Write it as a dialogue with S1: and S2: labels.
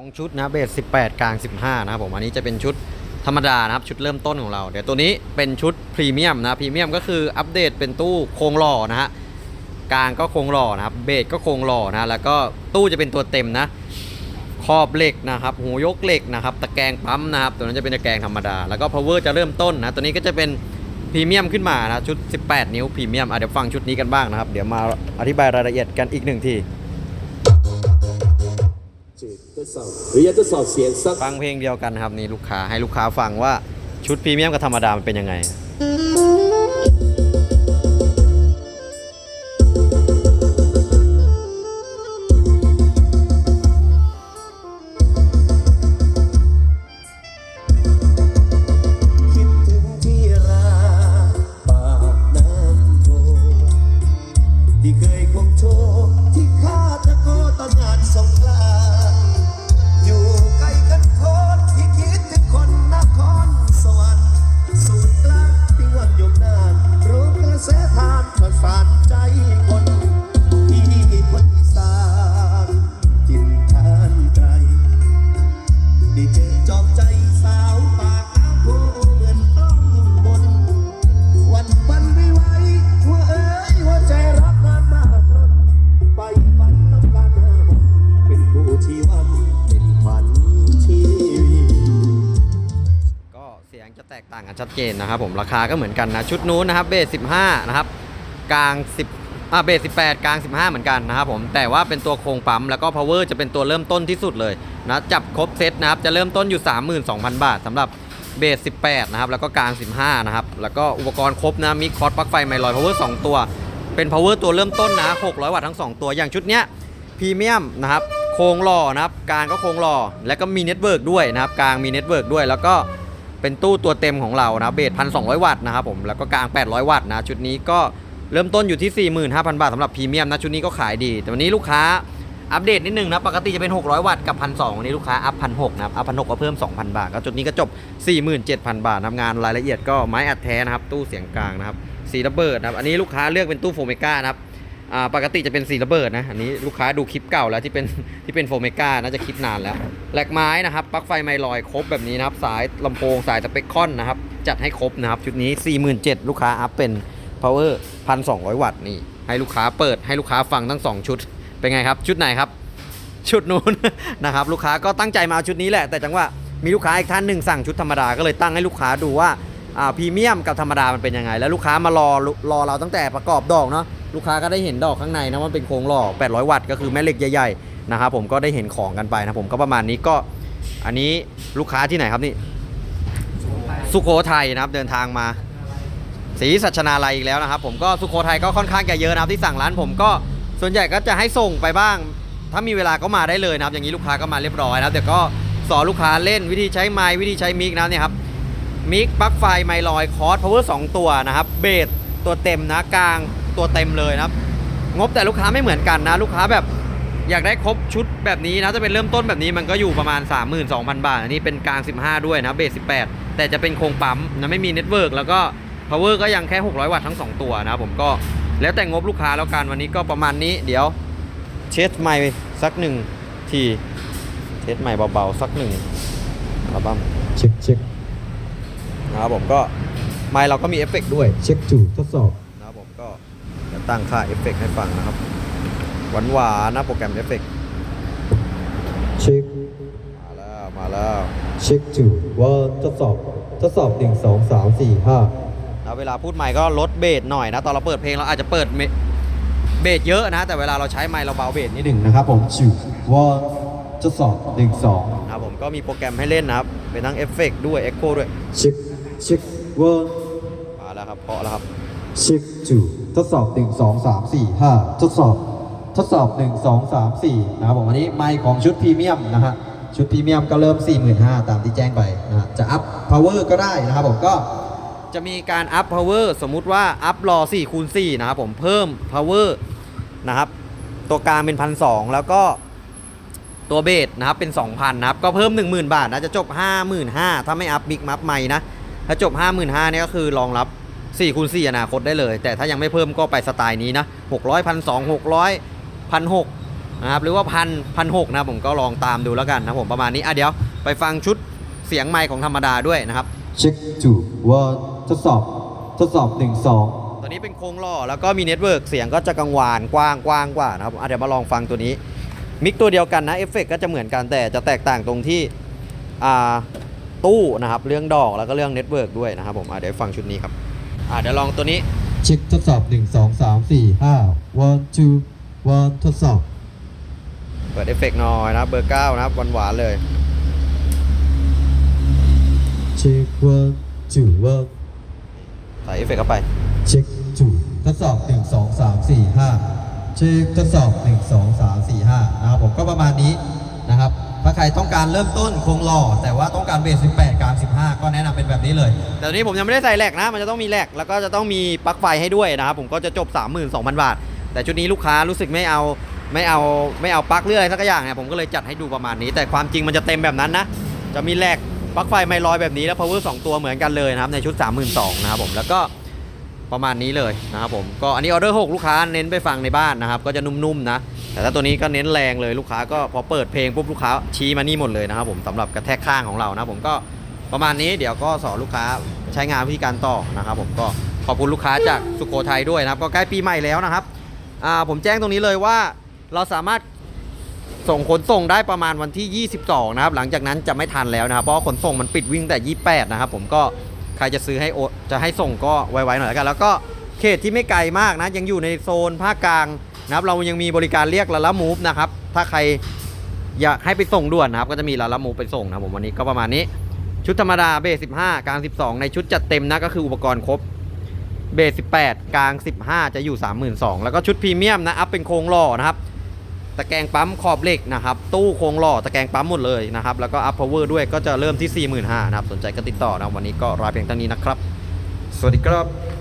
S1: 2 ชุดนะเบส18 กลาง 15 นะครับผมอันนี้จะเป็นชุดธรรมดานะครับชุดเริ่มต้นของเรา เดี๋ยวตัวนี้เป็นชุดพรีเมียมนะพรีเมียมก็คืออัปเดตเป็นตู้โครงหล่อนะฮะกลางก็โครงหล่อนะครับเบสก็โครงหล่อนะแล้วก็ตู้จะเป็นตัวเต็มนะขอบเหล็กนะครับหูยกเหล็กนะครับตะแกรงปั๊มนะครับตัวนั้นจะเป็นตะแกรงธรรมดา แล้วก็ power จะเริ่มต้นนะตัวนี้ก็จะเป็นพรีเมียมขึ้นมานะชุด 18 นิ้วพรีเมียมเดี๋ยวฟังชุดนี้กันบ้างนะครับ เดี๋ยวมาอธิบายรายละเอียดกันอีกหนึ่งที
S2: หรืออยากจะสอบเสียงสัก
S1: ฟังเพลงเดียวกันครับนี่ลูกค้าให้ลูกค้าฟังว่าชุดพรีเมียมกับธรรมดามันเป็นยังไง
S2: ชัดเจนนะ
S1: ครับผมราคาก็เหมือนกันนะชุดนู้นนะครับเบส15 นะครับกลาง 10อ่าเบส18 กลาง 15 เหมือนกันนะครับผมแต่ว่าเป็นตัวโครงปั๊มแล้วก็ power จะเป็นตัวเริ่มต้นที่สุดเลยนะจับครบเซตนะครับจะเริ่มต้นอยู่ 32,000 บาทสำหรับเบส18 นะครับ แล้วก็กลาง 15 นะครับ แล้วก็อุปกรณ์ครบนะมีคอร์สปลั๊กไฟไมลอย power 2 ตัว เป็น power ตัวเริ่มต้นนะ 600 วัตต์ทั้ง 2 ตัวอย่างชุดเนี้ยพรีเมียมนะครับ โครงหล่อนะครับ กลางก็โครงหล่อ แล้วก็มีเน็ตเวิร์กด้วยนะครับ กลางมีเน็ตเวิร์กด้วย แล้วก็ เป็นตู้ตัวเต็มของเรานะเบสพันสองวัตต์นะครับผมแล้วก็กลาง 800 วัตต์นะชุดนี้ก็เริ่มต้นอยู่ที่ 45,000 บาทสำหรับพรีเมียมนะชุดนี้ก็ขายดี แต่วันนี้ลูกค้าอัปเดตนิดนึงนะปกติจะเป็น 600 วัตต์กับ 1,200วันนี้ลูกค้าอัพ1 6นะครับอัพ1 6ก็เพิ่ม 2,000 บาทก็จุดนี้ก็จบ 47,000 บาททำงานรายละเอียดก็ไม้อัดแท้นะครับตู้เสียงกลางนะครับสีระเบิดนะครับอันนี้ลูกค้าเลือกเป็นตู้โฟเมกานะครับ ปกติจะเป็นสีระเบิดนะอันนี้ลูกค้าดูคลิปเก่าแล้วที่เป็นที่เป็นโฟเมกาน่าจะคิดนานแล้วแหลกไม้นะครับปลั๊กไฟไมลอยครบแบบนี้นะครับ สายลำโพงสายสเปคคอนนะครับ จัดให้ครบนะครับ ชุดนี้ 47,000ลูกค้าอัพเป็น power 1,200 วัตต์นี่ ให้ลูกค้าเปิดให้ลูกค้าฟังทั้ง 2 ชุด เป็นไงครับ ชุดไหนครับ ชุดนู้นนะครับ ลูกค้าก็ตั้งใจมาเอาชุดนี้แหละ แต่จังว่ามีลูกค้าอีกท่านหนึ่งสั่งชุดธรรมดาก็เลยตั้งให้ลูกค้าดูว่าอ่าพรีเมียมกับธรรมดามันเป็นยังไง แล้วลูกค้ามารอรอเราตั้งแต่ประกอบดอกเนาะ ลูกค้าก็ได้เห็นดอกข้างในนะว่ามันเป็นโครงหล่อ800 วัตต์ก็คือแม่เหล็กใหญ่ๆนะครับผมก็ได้เห็นของกันไปนะผมก็ประมาณนี้ก็อันนี้ลูกค้าที่ไหนครับนี่สุโขทัยนะครับเดินทางมาศรีสัชนาลัยอีกแล้วนะครับ ผมก็สุโขทัยก็ค่อนข้างจะเยอะนะครับที่สั่งร้านผมก็ส่วนใหญ่ก็จะให้ส่งไปบ้าง ถ้ามีเวลาก็มาได้เลยนะครับ อย่างนี้ลูกค้าก็มาเรียบร้อยนะครับเดี๋ยวก็สอนลูกค้าเล่นวิธีใช้ไม้วิธีใช้มิกนะเนี่ยครับมิกปลั๊กไฟไมลอยคอร์สพาวเวอร์สตัวนะครับเบสตัวเต็มนะกลาง ตัวเต็มเลยนะครับ งบแต่ลูกค้าไม่เหมือนกันนะ ลูกค้าแบบอยากได้ครบชุดแบบนี้นะ จะเป็นเริ่มต้นแบบนี้มันก็อยู่ประมาณ 32,000 บาท อันนี้เป็นกลาง 15 ด้วยนะเบส18 แต่จะเป็นโครงปั๊มนะไม่มีเน็ตเวิร์กแล้วก็ power ก็ยังแค่ 600 วัตต์ทั้ง 2 ตัวนะครับผมก็แล้วแต่งบลูกค้าแล้วกันวันนี้ก็ประมาณนี้ เดี๋ยวเช็ดไมค์สักหนึ่งทีเช็ดไมค์เบาๆ สักหนึ่งอัลบั้ม
S3: เช็คเช็ค
S1: นะครับผมก็ไมค์เราก็มีเอฟเฟกต์ด้วย
S3: เช็คจูทดสอบ
S1: นะครับผมก็จะ ตั้งค่าเอฟเฟกต์ให้ฟังนะครับ หวานหวานๆนะโปรแกรมเอฟเฟกต์
S3: เช็ค
S1: มาแล้ว มาแล้ว
S3: เช็คจูว่าทดสอบทดสอบหนึ่งสองสามสี่ห้า
S1: แล้วเวลาพูดไมค์ก็ลดเบสหน่อยนะ ตอนเราเปิดเพลงเราอาจจะเปิดเมเบสเยอะนะ แต่เวลาเราใช้ไมค์เราเบาเบสนิด
S3: ห
S1: นึ
S3: นึ่
S1: ง
S3: งนะครับผมจูว่าทดสอบหนึ่งสอง
S1: นะครับผมก็มีโปรแกรมให้เล่นนะครับ เป็นทั้งเอฟเฟกต์ด้วยเอ็กโคด้วย
S3: เช็คเช็คว่า
S1: มาแล้วครับเพราะแล้วครับ
S3: เช็คจูทดสอบหนึ่งสองสามสี่ห้าทดสอบ ทดสอบหนึ่งสองสามสี่นะครับผมอันนี้ไมค์ของชุดพรีเมียมนะฮะ ชุดพรีเมียมก็เริ่ม 45,000 ตามที่แจ้งไปนะฮะ จะอัพพาวเวอร์ก็ได้นะครับผมก็
S1: จะมีการอัพ power สมมุติว่าอัพรอ4คูณ4นะครับผมเพิ่ม power นะครับ ตัวกลางเป็นพันสแล้วก็ตัวเบสนะครับเป็น 2,000นะครับก็เพิ่ม 10,000 บาทนะจะจบ 55,000 ถ้าไม่อัพมิกมัพใหม่นะ ถ้าจบ 55,000เนี่ยก็คือรองรับ 4คูณ4อนาคตได้เลย แต่ถ้ายังไม่เพิ่มก็ไปสไตล์นี้นะ600 1,200 600 1,600นะครับหรือว่าพันพันหกนะครับผมก็ลองตามดูแล้วกันนะครับผมประมาณนี้อะเดี๋ยวไปฟังชุดเสียงไมค์ของธรรมดาด้วยนะครับ
S3: เช็คจูว่าทดสอบทดสอบหนึ่งสอง
S1: ตัวนี้เป็นโครงหล่อแล้วก็มีเน็ตเวิร์กเสียงก็จะกังวานกว้างกว้างกว่านะครับอะเดี๋ยวมาลองฟังตัวนี้มิกตัวเดียวกันนะเอฟเฟกก็จะเหมือนกันแต่จะแตกต่างตรงที่อ่าตู้นะครับเรื่องดอกแล้วก็เรื่องเน็ตเวิร์กด้วยนะครับผมอะเดี๋ยวฟังชุดนี้ครับ อะเดี๋ยวลองตัวนี้
S3: เช็คทดสอบหนึ่งสองสามสี่ห้า one two one ทดสอบ
S1: เปิดเอฟเฟกหน่อยนะครับเบอร์ 9 นะครับหวานๆเลย
S3: เช็ค one two one
S1: ใส่เอฟเฟกเข้าไป
S3: เช็คจูทดสอบหนึ่งสองสามสี่ห้าเช็คทดสอบหนึ่งสองสามสี่ห้านะครับผมก็ประมาณนี้นะครับถ้า ใครต้องการเริ่มต้นคงหล่อ แต่ว่าต้องการเบส 18กลาง15 ก็แนะนำเป็นแบบนี้เลย
S1: แต่ตอนนี้ผมยังไม่ได้ใส่แหลกนะ มันจะต้องมีแหลกแล้วก็จะต้องมีปลั๊กไฟให้ด้วยนะครับ ผมก็จะจบ 32,000 บาท แต่ชุดนี้ลูกค้ารู้สึกไม่เอาไม่เอาไม่เอาปลั๊กหรืออะไรสักอย่างเนี่ยผมก็เลยจัดให้ดูประมาณนี้ แต่ความจริงมันจะเต็มแบบนั้นนะ จะมีแหลกปลั๊กไฟไม่ลอยแบบนี้แล้ว power 2 ตัวเหมือนกันเลยนะครับในชุด 32,000นะครับผมแล้วก็ประมาณนี้เลยนะครับผมก็อันนี้ออเดอร์6ลูกค้าเน้นไปฟังในบ้านนะครับก็จะนุ่มๆนะ แต่ถ้าตัวนี้ก็เน้นแรงเลยลูกค้าก็พอเปิดเพลงปุ๊บลูกค้าชี้มานี่หมดเลยนะครับผมสำหรับกระแทกข้างของเรานะผมก็ประมาณนี้เดี๋ยวก็สอนลูกค้าใช้งานวิธีการต่อนะครับผมก็ขอบคุณลูกค้าจากสุโขทัยด้วยนะครับ ก็ใกล้ปีใหม่แล้วนะครับผมแจ้งตรงนี้เลยว่าเราสามารถส่งขนส่งได้ประมาณวันที่ 22 นะครับ หลังจากนั้นจะไม่ทันแล้วนะครับ เพราะขนส่งมันปิดวิ่งแต่ 28 นะครับ ผมก็ใครจะซื้อให้จะให้ส่งก็ไวๆหน่อยแล้วกัน แล้วก็เขตที่ไม่ไกลมากนะ ยังอยู่ในโซนภาคกลาง นะครับเรายังมีบริการเรียกลาลามูฟนะครับถ้าใครอยากให้ไปส่งด่วนนะครับก็จะมีลาลามูฟไปส่งนะผมวันนี้ก็ประมาณนี้ ชุดธรรมดาเบส15กลาง12ในชุดจัดเต็มนะก็คืออุปกรณ์ครบเบส18กลาง15จะอยู่32,000แล้วก็ชุดพรีเมียมนะอัพเป็นโครงหล่อนะครับตะแกรงปั๊มขอบเหล็กนะครับตู้โครงหล่อตะแกรงปั๊มหมดเลยนะครับแล้วก็อัพพาวเวอร์ด้วยก็จะเริ่มที่ 45,000นะครับสนใจก็ติดต่อนะวันนี้ก็รายเพียงเท่านี้นะครับ สวัสดีครับ